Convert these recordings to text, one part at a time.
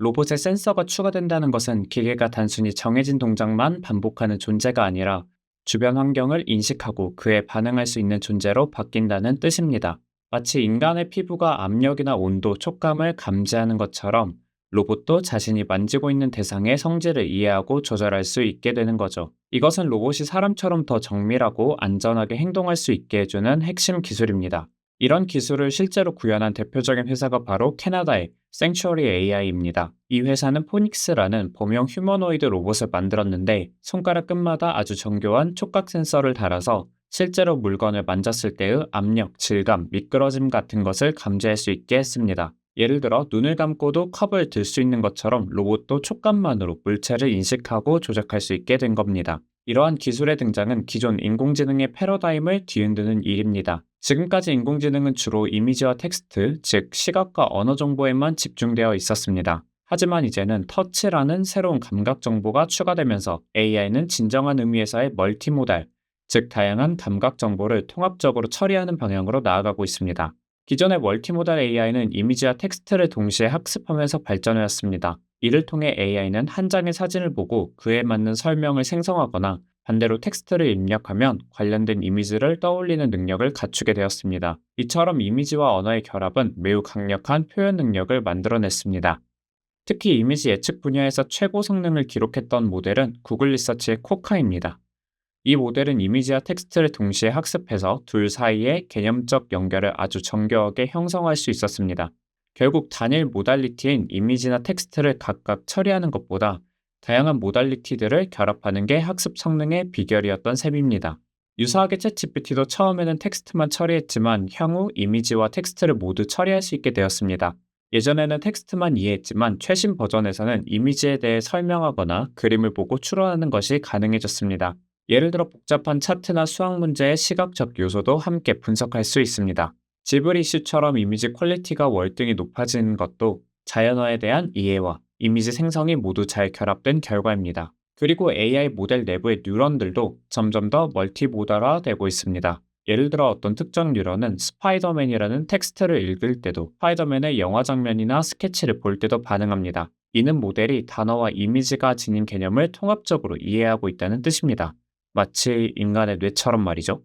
로봇에 센서가 추가된다는 것은 기계가 단순히 정해진 동작만 반복하는 존재가 아니라 주변 환경을 인식하고 그에 반응할 수 있는 존재로 바뀐다는 뜻입니다. 마치 인간의 피부가 압력이나 온도, 촉감을 감지하는 것처럼 로봇도 자신이 만지고 있는 대상의 성질을 이해하고 조절할 수 있게 되는 거죠. 이것은 로봇이 사람처럼 더 정밀하고 안전하게 행동할 수 있게 해주는 핵심 기술입니다. 이런 기술을 실제로 구현한 대표적인 회사가 바로 캐나다의 Sanctuary AI입니다. 이 회사는 포닉스라는 범용 휴머노이드 로봇을 만들었는데 손가락 끝마다 아주 정교한 촉각 센서를 달아서 실제로 물건을 만졌을 때의 압력, 질감, 미끄러짐 같은 것을 감지할 수 있게 했습니다. 예를 들어 눈을 감고도 컵을 들 수 있는 것처럼 로봇도 촉감만으로 물체를 인식하고 조작할 수 있게 된 겁니다. 이러한 기술의 등장은 기존 인공지능의 패러다임을 뒤흔드는 일입니다. 지금까지 인공지능은 주로 이미지와 텍스트, 즉 시각과 언어 정보에만 집중되어 있었습니다. 하지만 이제는 터치라는 새로운 감각 정보가 추가되면서 AI는 진정한 의미에서의 멀티모달, 즉 다양한 감각 정보를 통합적으로 처리하는 방향으로 나아가고 있습니다. 기존의 멀티모달 AI는 이미지와 텍스트를 동시에 학습하면서 발전해왔습니다. 이를 통해 AI는 한 장의 사진을 보고 그에 맞는 설명을 생성하거나 반대로 텍스트를 입력하면 관련된 이미지를 떠올리는 능력을 갖추게 되었습니다. 이처럼 이미지와 언어의 결합은 매우 강력한 표현 능력을 만들어냈습니다. 특히 이미지 예측 분야에서 최고 성능을 기록했던 모델은 구글 리서치의 코카입니다. 이 모델은 이미지와 텍스트를 동시에 학습해서 둘 사이의 개념적 연결을 아주 정교하게 형성할 수 있었습니다. 결국 단일 모달리티인 이미지나 텍스트를 각각 처리하는 것보다 다양한 모달리티들을 결합하는 게 학습 성능의 비결이었던 셈입니다. 유사하게 챗GPT도 처음에는 텍스트만 처리했지만 향후 이미지와 텍스트를 모두 처리할 수 있게 되었습니다. 예전에는 텍스트만 이해했지만 최신 버전에서는 이미지에 대해 설명하거나 그림을 보고 추론하는 것이 가능해졌습니다. 예를 들어 복잡한 차트나 수학 문제의 시각적 요소도 함께 분석할 수 있습니다. 지브리 이슈처럼 이미지 퀄리티가 월등히 높아지는 것도 자연어에 대한 이해와 이미지 생성이 모두 잘 결합된 결과입니다. 그리고 AI 모델 내부의 뉴런들도 점점 더 멀티모달화되고 있습니다. 예를 들어 어떤 특정 뉴런은 스파이더맨이라는 텍스트를 읽을 때도 스파이더맨의 영화 장면이나 스케치를 볼 때도 반응합니다. 이는 모델이 단어와 이미지가 지닌 개념을 통합적으로 이해하고 있다는 뜻입니다. 마치 인간의 뇌처럼 말이죠.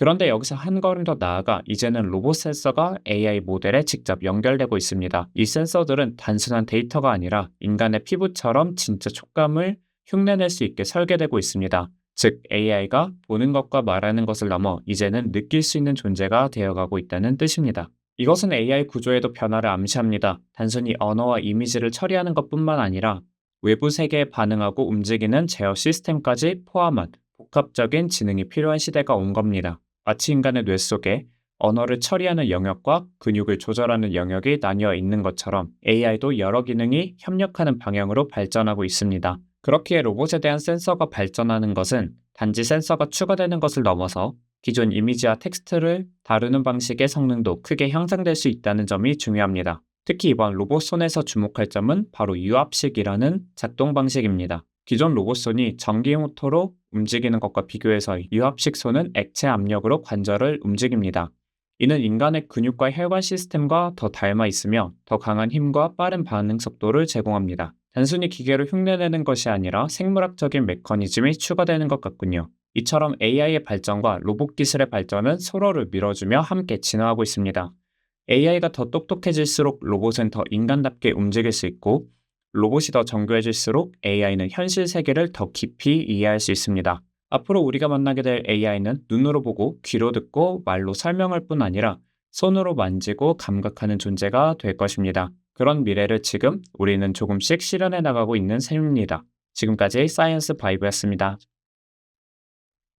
그런데 여기서 한 걸음 더 나아가 이제는 로봇 센서가 AI 모델에 직접 연결되고 있습니다. 이 센서들은 단순한 데이터가 아니라 인간의 피부처럼 진짜 촉감을 흉내낼 수 있게 설계되고 있습니다. 즉, AI가 보는 것과 말하는 것을 넘어 이제는 느낄 수 있는 존재가 되어가고 있다는 뜻입니다. 이것은 AI 구조에도 변화를 암시합니다. 단순히 언어와 이미지를 처리하는 것뿐만 아니라 외부 세계에 반응하고 움직이는 제어 시스템까지 포함한 복합적인 지능이 필요한 시대가 온 겁니다. 마치 인간의 뇌 속에 언어를 처리하는 영역과 근육을 조절하는 영역이 나뉘어 있는 것처럼 AI도 여러 기능이 협력하는 방향으로 발전하고 있습니다. 그렇기에 로봇에 대한 센서가 발전하는 것은 단지 센서가 추가되는 것을 넘어서 기존 이미지와 텍스트를 다루는 방식의 성능도 크게 향상될 수 있다는 점이 중요합니다. 특히 이번 로봇 손에서 주목할 점은 바로 유압식이라는 작동 방식입니다. 기존 로봇손이 전기 모터로 움직이는 것과 비교해서 유압식 손은 액체 압력으로 관절을 움직입니다. 이는 인간의 근육과 혈관 시스템과 더 닮아 있으며 더 강한 힘과 빠른 반응 속도를 제공합니다. 단순히 기계로 흉내내는 것이 아니라 생물학적인 메커니즘이 추가되는 것 같군요. 이처럼 AI의 발전과 로봇 기술의 발전은 서로를 밀어주며 함께 진화하고 있습니다. AI가 더 똑똑해질수록 로봇은 더 인간답게 움직일 수 있고 로봇이 더 정교해질수록 AI는 현실 세계를 더 깊이 이해할 수 있습니다. 앞으로 우리가 만나게 될 AI는 눈으로 보고 귀로 듣고 말로 설명할 뿐 아니라 손으로 만지고 감각하는 존재가 될 것입니다. 그런 미래를 지금 우리는 조금씩 실현해 나가고 있는 셈입니다. 지금까지 사이언스 바이브였습니다.